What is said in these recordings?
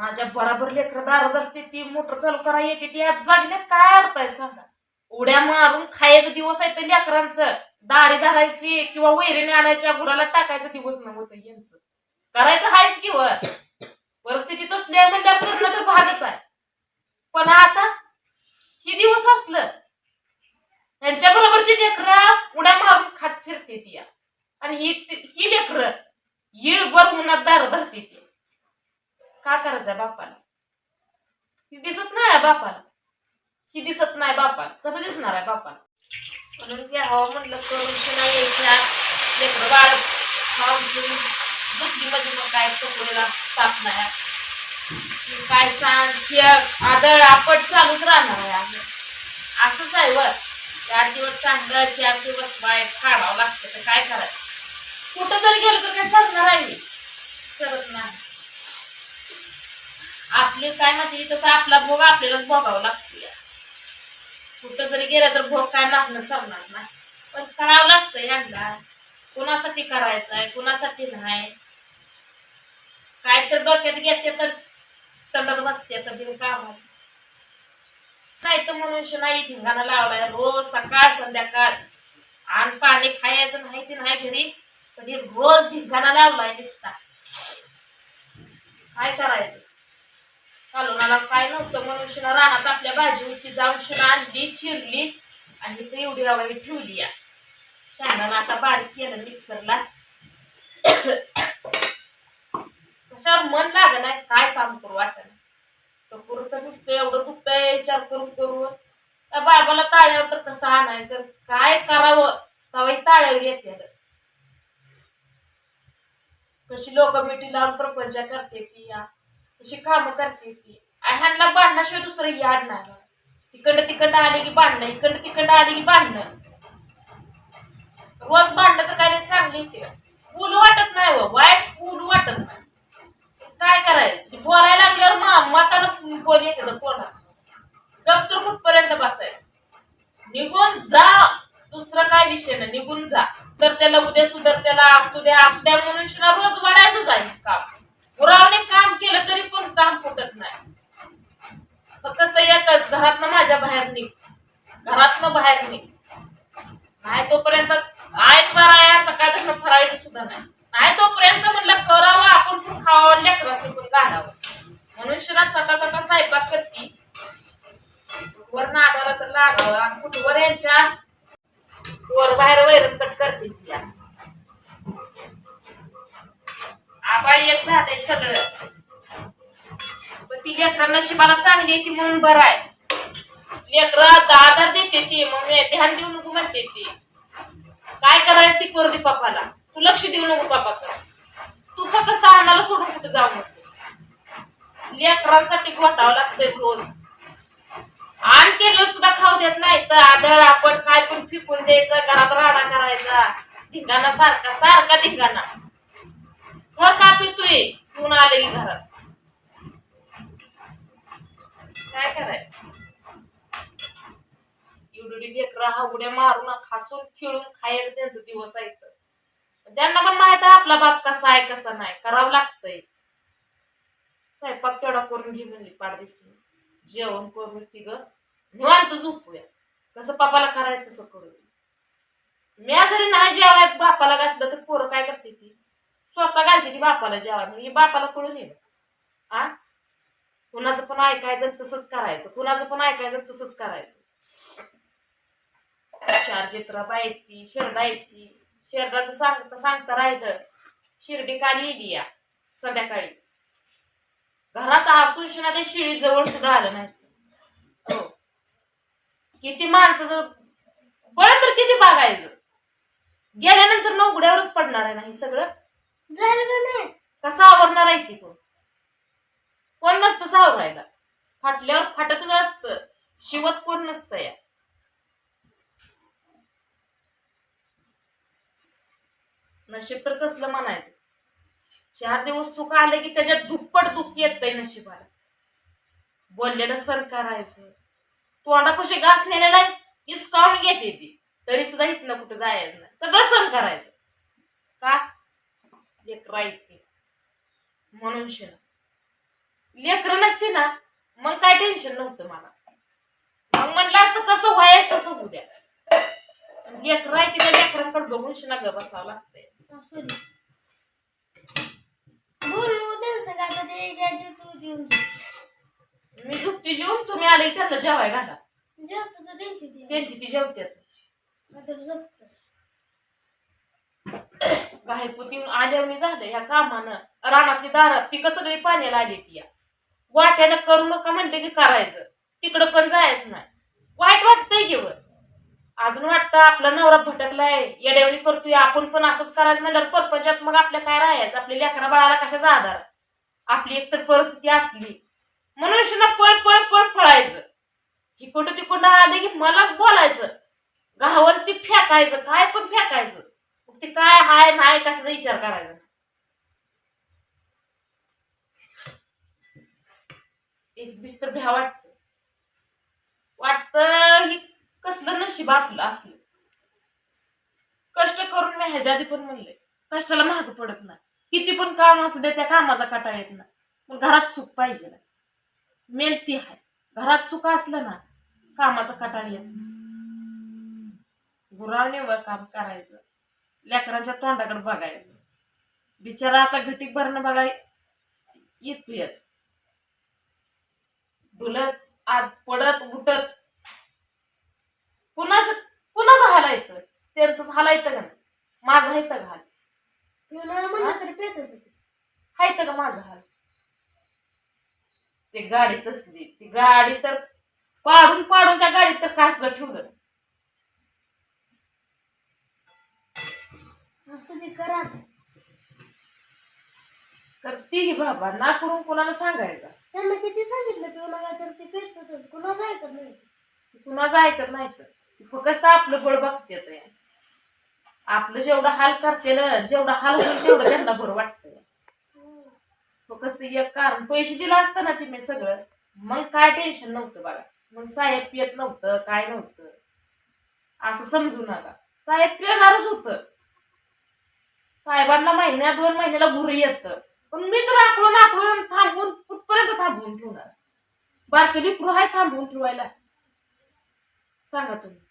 माझ्या बराबर लेकर दार धरते ती मोटर चालू करा येते ती आज जागण्यात काय अर्थ आहे सांगा? उड्या मारून खायचा दिवस आहे तर लेकरांचं दारी धरायची किंवा वैरीने आणायच्या गुराला टाकायचा दिवस नव्हतं यांचं. करायचं हायच किंवा परिस्थिती तसली आहे म्हणल्यावर करणं तर भागच आहे. पण आता हे दिवस असलं त्यांच्या बरोबरची लेकरं उड्या मारून खात फिरते ती या. आणि ही ही लेकरं येळभर उन्हात दार धरते ती का करायचा बापाला ही दिसत नाही आहे बापाला ही दिसत नाही बापाला कसं दिसणार आहे बापाला म्हणून घ्यावं म्हटलं करून तिला यायच्या लेकरं बाळ खाऊन पिऊन मग काय टोकरीला ताप नाही काय सांग की आदळ आपट चालूच राहणार आहे आम्ही. असंच आहे वर. चार दिवस चांगलं चार दिवस बाय खाडावं लागतं. तर काय करायचं? कुठं जरी गेलं तर काय सरणार आहे सरत नाही. आपली काय माहिती तसं आपला भोग आपल्यालाच भोगावा लागतो या कुठं जरी गेला तर भोग काय लागणं सरणार नाही. पण करावं लागतं यांना कुणासाठी करायचं आहे कुणासाठी नाही. काय तर डोक्यात घेते तर तंडत बसते तर देऊ कामाच. नाही तर मनुष्य नाही धिंगाणा लावलाय रोज सकाळ संध्याकाळ. आणि पाणी खायचं नाही ते नाही घरी कधी रोज धिंगाणा लावलाय दिसता काय करायचं? कालुनाला काय नव्हतं मनुष्यनं रानात आपल्या भाजी होती जाऊन शिना आणली चिरली आणि ते एवढी रवाई ठेवली या. शेंगाला आता बारीक केलं मिक्सरला. कशावर मन लागत नाही काय काम करू वाटत? तर पुरत नुसतं एवढं दुखतंय विचार करून करून. त्या बाबाला ताळ्यावर तर कसं आणायचं? काय करावं? तवाई ताळ्यावर येते कशी लोक मिठी लावून प्रपंच करते ती या. तशी कामं करते ती. ह्यांना बांधण्याशिवाय दुसरं याड नाही. इकडं तिकडं आले की बांधणं इकडं तिकडं आले की बांधणं. रोज भांडणं तर काय चांगली येते बोलू वाटत नाही व वाईट बोलू वाटत नाही. काय करायचं? बोलायला लागल्यावर मग माताला बोल येते तर कोणा गप तर कुठपर्यंत बसायचं? निघून जा. दुसरं काय विषय नाही निघून जा. तर त्याला उद्या सुधर त्याला असू द्या असू द्या म्हणून रोज वाढायचंच आहे काम पुरावणे काम केलं तरी पण काम फुटत नाही फक्त असं एकच घरातनं माझ्या बाहेर निघ घरातनं बाहेर निघ. नाही तोपर्यंत आयत आहे सकाळपासून फरायचं सुद्धा नाही. नाही तोपर्यंत म्हटलं करावं आपण पण खावं लेकराचं पण घालावं. म्हणून शिना सकाळ सकाळ स्वयंपाक करते. वर नागाला तर लागावं आणि कुठवर यांच्या वर बाहेर वैरण कट करते तिला. या. एक झालंय सगळं. पण ती लेकरा नशिबाला चांगली आहे ती म्हणून बरं आहे. लेकरं दादर देते ती मग मी ध्यान देऊ नको म्हणते ती. काय करायचं ती करू दे पप्पाला? तू लक्ष देऊ नको पप्पाकडे तू फक्त स्थानाला सोडून कुठे जाऊ नको. लेकरांसाठी घोटावं लागतंय रोज. आण केलं सुद्धा खाऊ देत नाही तर आदळ आपण काय पण फिकून द्यायचं घरात राडा करायचा. धिंगाणा सारखा सारखा धिंगाणा. घर का पितोय तू आले की घरात. काय करायचं? एवढी लेकरं हा उड्या मारून खासून खेळून खायचं त्यांचं दिवस ऐकत त्यांना पण माहीत आहे आपला बाप कसा आहे कसा नाही. करावं लागतंय. स्वयंपाक तेवढा करून घे म्हणली पाडदिसली जेवण करून ती ग. निवांत झोपूया. कसं पापाला करायचं तसं करू दे. मी जरी नाही जेवाय बापाला घातलं तर पोरं काय करते ती? स्वतः घालते ती बापाला जेवाय म्हणजे बापाला कळून येईल. आ? कुणाचं पण ऐकायचं तसंच करायचं. कुणाचं पण ऐकायचं तसंच करायचं. चार चित्रपा येते शिरडा येते शिरडाचं सांगता सांगता राहिलं शिर्डी काल येली या संध्याकाळी. घरात असून शिना त्या शिळी जवळ सुद्धा आलं नाही. हो. किती माणसाचं बळ तर किती बागायचं? गेल्यानंतर न उघड्यावरच पडणार आहे नाही सगळं? झालं का नाही? कसं आवरणार आहे ती कोण? कोण नसतं सावरायला. फाटल्यावर फाटतच असतं. शिवत कोण नसतं या? नशीब तर कसलं म्हणायचं? चार दिवस सुख आलं की त्याच्यात दुप्पट दुःख येतंय नशिबाला. बोललेलं सर. तोंडा तोंडापाशी घास नेलेला इसकावून घेते ती. तरी सुद्धा इथनं कुठं जायचं नाही. सगळं सण करायचं. का? लेकरा इतके म्हणून शिना नसते ना मग काय टेन्शन नव्हतं मला. मग म्हणलं असतं कसं व्हायचं तसं होऊ द्या लेकरं आहे लेकरांकडे बघून शिना बसावं लागतंय. मी झुकती जेवून तुम्ही आले त्यांना जेवाय घाला. त्यांची ती. जेवत्यात आता झोपतो. बाहेरपुती आल्यावर मी झालं ह्या कामानं. रानातली दारात पिकं सगळी पाण्याला आली ती या. वाट्यानं करू नका म्हणले की करायचं. तिकडं पण जायचं नाही. वाईट वाटतंय घेवर अजून वाटतं आपला नवरा भटकलाय येड्यावणी करतोय आपण पण असंच करायचं म्हणलं परपंचात मग आपल्या काय राहायचं? आपल्या लेकरा बाळाला कशाचा आधार? आपली एकतर परिस्थिती असली. मनुष्याला पळ पळ पळ पळायचं. इकडं तिकडं आले की मलाच बोलायचं. गावाला ती फेकायचं काय पण फेकायचं. मग ते काय हाय नाही कशाचा विचार करायचा? एक बिस्तर तर भ्या वाटत. कसलं असलं कष्ट करून मी ह्याच्या आधी पण म्हणले कष्टाला महाग पडत नाही. किती पण काम असू दे त्या कामाचा काटा येत ना मग घरात सुख पाहिजे ना. मेन ती आहे. घरात सुख असलं ना कामाचा काटा येत नाही. गुरावणीवर काम करायचं. लेकरांच्या तोंडाकडे बघायचं. बिचारा आता घटीक भरणं बघाय येतोयच डुलत आत पडत उठत कुणाचं कुणाचं हालायचं त्यांचंच हालायचं का माझं हायतं का हाल म्हणलं तरी का माझं हाल ते गाडी तसली ती गाडी तर पाडून पाडून त्या गाडीत तर काय सुद्धा ठेवलं करा. तर ती बाबा ना करून कोणाला सांगायचं? त्यांना किती सांगितलं नका तर ते पेत होतं. कुणाला ऐकत नाही? कुणाचं ऐकत नाही तर? फक्त आपलं बळ बघते. आपलं जेवढं हाल करते ना जेवढं हाल होईल तेवढं त्यांना बरं वाटतंय. फक्त एक कारण पैसे दिलं असतं ना तिने सगळं. मग काय टेन्शन नव्हतं बघा मग साहेब पियत नव्हतं काय नव्हतं. असं समजू नका. साहेब पिणारच होतं. साहेबांना महिन्या दोन महिन्याला गुरु येतं. पण मी तर आकळून आकळून थांबून कुठपर्यंत थांबवून ठेवणार? बारकेली लिकरू आहे थांबवून ठेवायला. सांगा तुम्ही.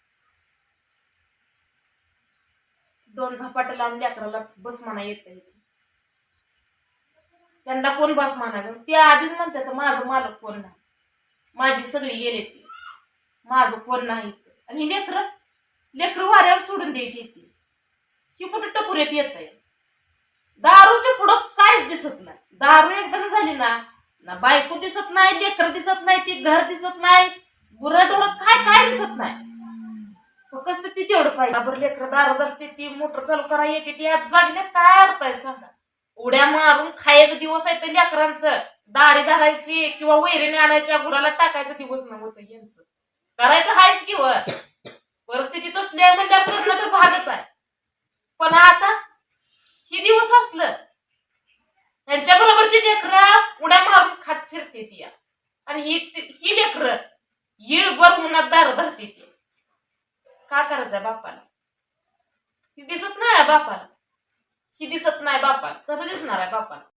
दोन झपाटे लावून लेकराला बस म्हणा येत त्यांना कोण बस म्हणा ते आधीच म्हणतात माझं मालक कोण नाही? माझी सगळी येले ती. माझं कोण नाही आणि लेकर लेकर वाऱ्यावर सोडून द्यायची ती. ही कुठं टपुऱ्यात येत आहे? दारूच्या पुढं काहीच दिसत नाही? दारू एकदा झाली ना ना बायको दिसत नाही लेकर दिसत नाही ती घर दिसत नाही गुरं काय काय दिसत नाही? हो, फक्त ती तेवढं पाहिजे बरं लेकरं दारू धरते ती मोटर चालू करा येते ती आज जागण्यात काय अर्थ आहे सांगा? उड्या मारून खायचा दिवस आहे तर लेकरांचं. दारी धरायची किंवा वैरीने आणायच्या गुराला टाकायचा दिवस नव्हतं यांचं. करायचं हायच किंवा परिस्थिती तसली आहे म्हणल्यावर करणं तर भागच आहे. पण आता हे दिवस असलं. त्यांच्या बरोबरची लेकरं उड्या मारून खात फिरते ती आणि ही ही लेकरं येळभर उन्हात दार धरते ती. का करायचं बापाला? ही दिसत नाही आहे बापाला. ही दिसत नाही बापाला. कसं दिसणार आहे बापाला.